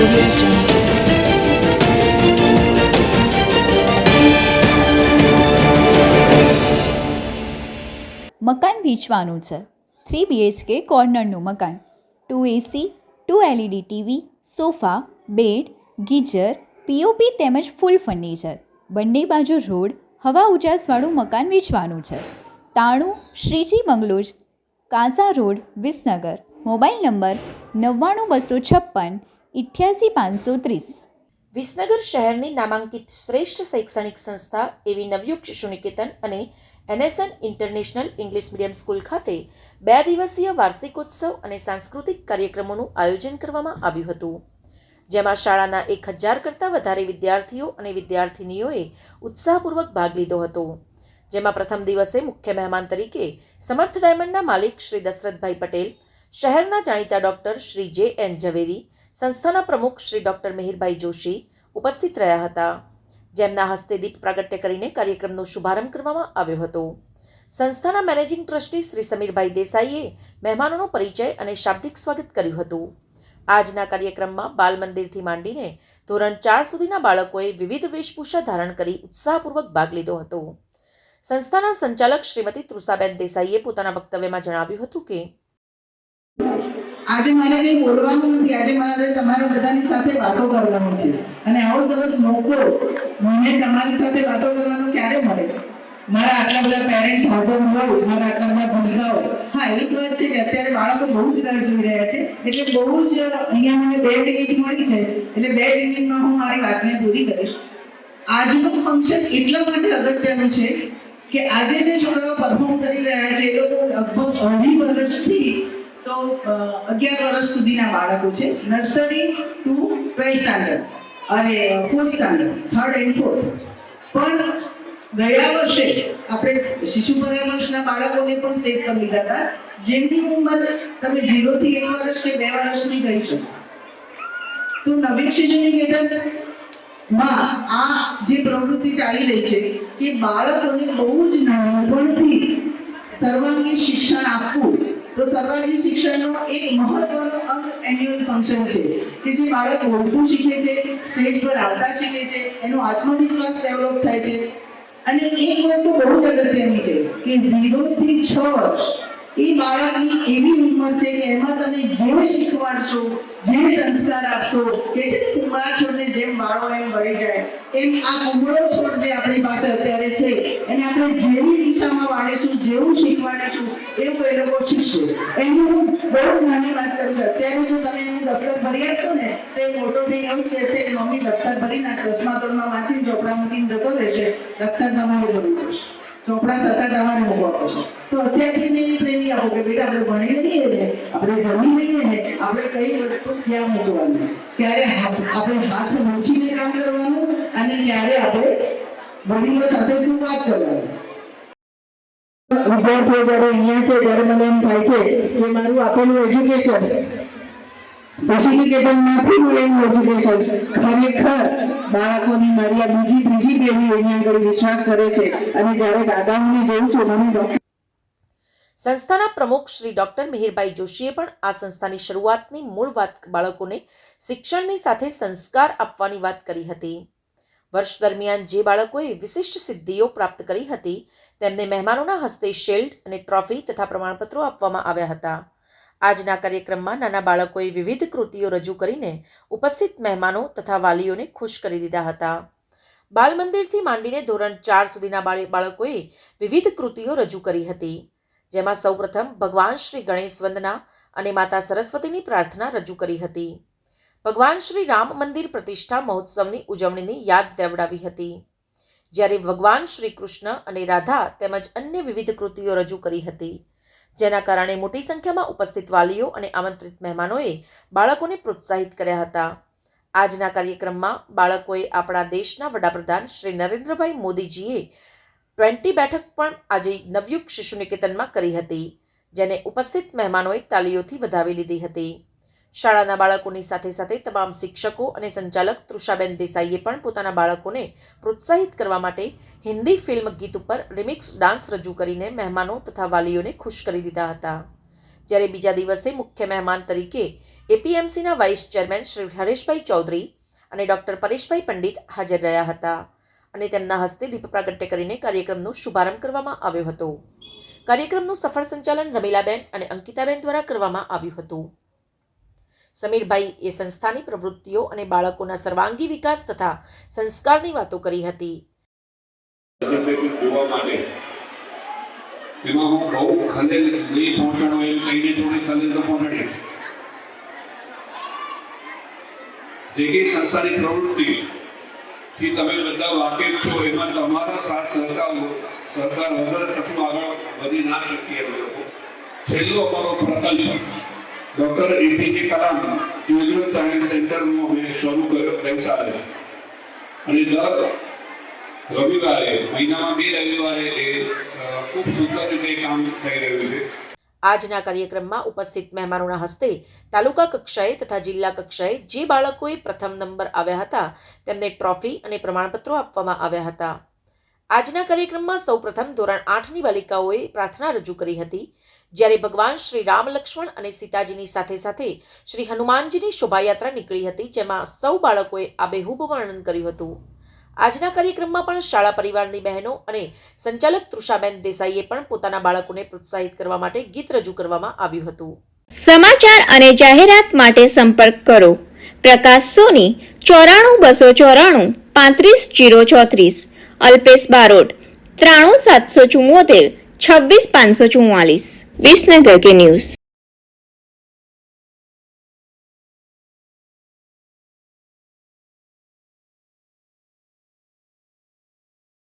મકાન વેચવાનું છે. થ્રી બીએચકે કોર્નરનું મકાન. Two AC two LED TV sofa bed geyser POP તેમજ ફૂલ ફર્નિચર બંને બાજુ રોડ, હવા ઉજાસવાળું મકાન વેચવાનું છે. તાણું, Shriji bungalows Kansa road, Visnagar. Mobile number નવ્વાણું બસો છપ્પન ઇઠ્યાસી પાંચસો ત્રીસ વિસનગર શહેરની નામાંકિત શ્રેષ્ઠ શૈક્ષણિક સંસ્થા એવી નવયુગ શિશુ નિકેતન અને NSN international English medium school ખાતે બે દિવસીય વાર્ષિકોત્સવ અને સાંસ્કૃતિક કાર્યક્રમોનું આયોજન કરવામાં આવ્યું હતું. જેમાં શાળાના એક હજાર કરતાં વધારે વિદ્યાર્થીઓ અને વિદ્યાર્થિનીઓએ ઉત્સાહપૂર્વક ભાગ લીધો હતો. જેમાં પ્રથમ દિવસે મુખ્ય મહેમાન તરીકે સમર્થ ડાયમંડના માલિક શ્રી દશરથભાઈ પટેલ, શહેરના જાણીતા ડૉક્ટર શ્રી જે એન ઝવેરી સંસ્થાના પ્રમુખ શ્રી ડોક્ટર મિહિરભાઈ જોશી ઉપસ્થિત રહ્યા હતા. જેમના હસ્તે દીપ પ્રાગટ્ય કરીને કાર્યક્રમનો શુભારંભ કરવામાં આવ્યો હતો. સંસ્થાના મેનેજિંગ ટ્રસ્ટી શ્રી સમીરભાઈ દેસાઈએ મહેમાનોનો પરિચય અને શાબ્દિક સ્વાગત કર્યું હતું. આજના કાર્યક્રમમાં બાલ મંદિરથી માંડીને ધોરણ ચાર સુધીના બાળકોએ વિવિધ વેશભૂષા ધારણ કરી ઉત્સાહપૂર્વક ભાગ લીધો હતો. સંસ્થાના સંચાલક શ્રીમતી તૃષાબેન દેસાઈએ પોતાના વક્તવ્યમાં જણાવ્યું હતું કે આજે મારે કંઈ બોલવાનું નથી. આજે મારે તમારા બધાની સાથે વાતો કરવાનું છે. અને આવો સરસ મોકો મને તમારી સાથે વાતો કરવાનો ક્યારે મળે? મારા આટલા બધા પેરેન્ટ્સ હાજર હોય, મારા આટલા બધા ભણતા હોય. હા એક વાત છે કે અત્યારે બાળકો બહુ જ રાહ જોઈ રહ્યા છે. એટલે બહુ જ અહીંયા મને બે ટિકિટ મળી છે. એટલે બે ટિકિટમાં હું મારી વાતને પૂરી કરીશ. આજનું ફંક્શન એટલા માટે અગત્યનું છે કે આજે જે છોકરાઓ પરફોર્મ કરી રહ્યા છે, એ લોકો લગભગ અઢી વર્ષથી તો અગિયાર વર્ષ સુધીના બાળકો છે. નર્સરી ટુ ટ્વેલ્થ સ્ટાન્ડર્ડ અને fourth standard third and fourth પણ ગયા વર્ષે આપણે શિશુ પરામર્શના બાળકોને પણ સેટ કરી લીધા હતા. જેમની ઉંમર તમે થી એક વર્ષ કે બે વર્ષની કહી શકો. તો નવીન કહેતા હતા માં આ જે પ્રવૃત્તિ ચાલી રહી છે કે બાળકોને બહુ જ નાનપણથી સર્વાંગી શિક્ષણ આપવું સર્વાંગી શિક્ષણનો એક મહત્વનો અંગ એન્યુઅલ ફંક્શન છે કે જે બાળક બોલતું શીખે છે સ્ટેજ પર આવતા શીખે છે, એનો આત્મવિશ્વાસ ડેવલપ થાય છે. અને એક વસ્તુ બહુ જ અગત્યની છે કે ઝીરો થી છ વર્ષ એ બાળકની એવી ઉંમર છે કે એમાં તમે જે શીખવાડશો જે સંસ્કાર આપશો, કે છે કુમળા છોડને જેમ વાળો એમ વળી જાય, એમ આ કુમળો છોડ જે આપણી પાસે અત્યારે છે, એને આપણે જેવી દિશામાં વાળીશું, જેવું શીખવાડીશું, એવું એ લોકો શીખશે. એની હું બહુ નાની વાત કરું કે અત્યારે જો તમે એનું દફતર ભરી આપશો ને, તો એ મોટો થઈને એવું જ કહેશે કે મમ્મી, દફતર ભરી નાખ દસમા ધોરણમાં વાંચીને ચોપડા મૂકીને જતો રહેશે. દફતર તમારું ભરવું પડશે. ચોપડા સરકાર તમારે મૂકવા પડશે. તો અત્યારથી એની ટ્રેનિંગ આપો કે બેટા આપણે ભણી લઈએ ને, આપણે જમી લઈએ ને, આપણે કઈ વસ્તુ ક્યાં મૂકવાની? ક્યારે આપણે હાથ મૂછીને કામ કરવાનું અને ક્યારે આપણે વડીલો સાથે શું વાત કરવાની? વિદ્યાર્થીઓ જ્યારે અહીંયા છે, ત્યારે મને એમ થાય છે કે મારું આપેલું એજ્યુકેશન ડોક્ટર સંસ્થાના પ્રમુખ શ્રી ડોક્ટર મિહિરભાઈ જોશીએ પણ આ સંસ્થાની શરૂઆતની મૂળ વાત બાળકોને શિક્ષણની સાથે સંસ્કાર આપવાની વાત કરી હતી. વર્ષ દરમિયાન જે બાળકોએ વિશિષ્ટ સિદ્ધિઓ પ્રાપ્ત કરી હતી, તેમને મહેમાનોના હસ્તે શિલ્ડ અને ટ્રોફી તથા પ્રમાણપત્રો આપવામાં આવ્યા હતા. આજના કાર્યક્રમમાં નાના બાળકોએ વિવિધ કૃતિઓ રજૂ કરીને ઉપસ્થિત મહેમાનો તથા વાલીઓને ખુશ કરી દીધા હતા. બાલ મંદિરથી માંડીને ધોરણ ચાર સુધીના બાળ- બાળકોએ વિવિધ કૃતિઓ રજૂ કરી હતી. જેમાં સૌપ્રથમ ભગવાન શ્રી ગણેશ વંદના અને માતા સરસ્વતીની પ્રાર્થના રજૂ કરી હતી. ભગવાન શ્રી રામ મંદિર પ્રતિષ્ઠા મહોત્સવની ઉજવણીની યાદ દેવડાવી હતી. જ્યારે ભગવાન શ્રી કૃષ્ણ અને રાધા તેમજ અન્ય વિવિધ કૃતિઓ રજૂ કરી હતી. જેના કારણે મોટી સંખ્યામાં ઉપસ્થિત વાલીઓ અને આમંત્રિત મહેમાનોએ બાળકોને પ્રોત્સાહિત કર્યા હતા. આજના કાર્યક્રમમાં બાળકોએ આપણા દેશના વડાપ્રધાન શ્રી નરેન્દ્રભાઈ મોદીજીએ ટ્વેન્ટી બેઠક પણ આજે નવયુગ શિશુ નિકેતનમાં કરી હતી, જેને ઉપસ્થિત મહેમાનોએ તાલીઓથી વધાવી લીધી હતી. શાળાના બાળકોની સાથે સાથે તમામ શિક્ષકો અને સંચાલક તૃષાબેન દેસાઈએ પણ પોતાના બાળકોને પ્રોત્સાહિત કરવા માટે હિન્દી ફિલ્મ ગીત ઉપર રિમિક્સ ડાન્સ રજૂ કરીને મહેમાનો તથા વાલીઓને ખુશ કરી દીધા હતા. જ્યારે બીજા દિવસે મુખ્ય મહેમાન તરીકે એપીએમસીના વાઇસ ચેરમેન શ્રી હરેશભાઈ ચૌધરી અને ડૉક્ટર પરેશભાઈ પંડિત હાજર રહ્યા હતા અને તેમના હસ્તે દીપ પ્રાગટ્ય કરીને કાર્યક્રમનો શુભારંભ કરવામાં આવ્યો હતો. કાર્યક્રમનું સફળ સંચાલન રમીલાબેન અને અંકિતાબેન દ્વારા કરવામાં આવ્યું હતું. સમીરભાઈ એ સંસ્થાની પ્રવૃત્તિઓ અને બાળકોના સર્વાંગી વિકાસ તથા સંસ્કારની વાતો કરી હતી. એમાં હું બહુ ખલેલ નહીં પહોંચાડો એમ કહીને થોડી ખલેલ તો પહોંચાડીશ. જે કઈ સંસ્થાની પ્રવૃત્તિ થી તમે બધા વાકેફ છો, એમાં તમારા સાથ સહકાર સહકાર વગર કશું આગળ વધી ના શકીએ અમે લોકો. છેલ્લો અમારો પ્રકલ્પ doctor APJ Kalam children science સેન્ટરનો મેં શરૂ કર્યો ગઈસાલે અને દર રવિવારે, મહિનામાં બે રવિવારે એ ખૂબ સુંદર રીતે કામ થઈ રહ્યું છે. આજના કાર્યક્રમમાં ઉપસ્થિત મહેમાનોના હસ્તે તાલુકા કક્ષાએ તથા જિલ્લા કક્ષાએ જે બાળકોએ પ્રથમ નંબર આવ્યા હતા, તેમને ટ્રોફી અને પ્રમાણપત્રો આપવામાં આવ્યા હતા. આજના કાર્યક્રમમાં સૌપ્રથમ ધોરણ આઠની બાલિકાઓએ પ્રાર્થના રજૂ કરી હતી. જ્યારે ભગવાન શ્રી રામ લક્ષ્મણ અને સીતાજીની સાથે સાથે શ્રી હનુમાનજીની શોભાયાત્રા નીકળી હતી, જેમાં સૌ બાળકોએ આબેહૂબ વર્ણન કર્યું હતું. આજના કાર્યક્રમમાં પણ શાળા પરિવારની બહેનો અને સંચાલક તૃષાબેન દેસાઈએ પણ પોતાના બાળકોને પ્રોત્સાહિત કરવા માટે ગીત રજૂ કરવામાં આવ્યું હતું. સમાચાર અને જાહેરાત માટે સંપર્ક કરો. પ્રકાશ સોની, ચોરાણું બસો ચોરાણું, પાંત્રીસ જીરો ચોત્રીસ. અલ્પેશ બારોટ, ત્રાણું સાતસો ચુમ્મોતેર છવ્વીસ પાંચસો ચુમ્માલીસ વિસનગર કે ન્યૂઝ.